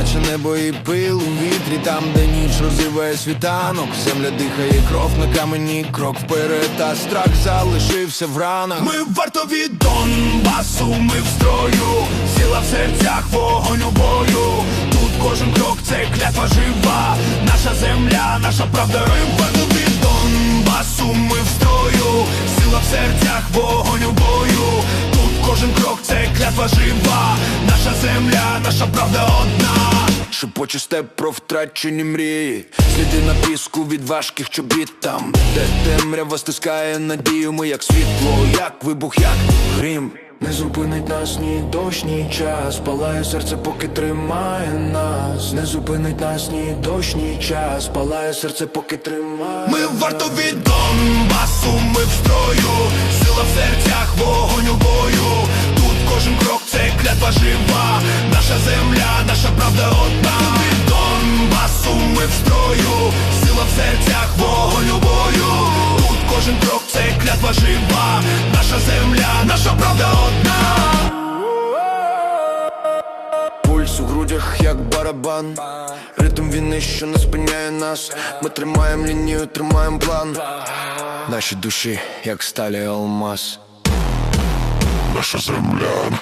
наше небо і пил у вітрі, там, де ніч розриває світанок, земля дихає кров на камені, крок вперед, а страх залишився в ранах. Ми вартові Донбасу, ми в строю, сила в серцях, вогонь у бою. Тут кожен крок це клятва жива, наша правда одна. Шепоче степ про втрачені мрії, сліди на піску від важких чобіт там, де темрява стискає надію, ми як світло, як вибух, як грім. Не зупинить нас ні дощ, ні час, палає серце, поки тримає нас. Не зупинить нас ні дощ, ні час, палає серце, поки тримає. Ми вартові Донбасу, ми в строю, клятва жива, наша земля, наша правда одна. Пульс у грудях, як барабан. Ритм війни, що не спиняє нас. Ми тримаємо лінію, тримаємо план. Наші душі, як сталі алмаз. Наша земля,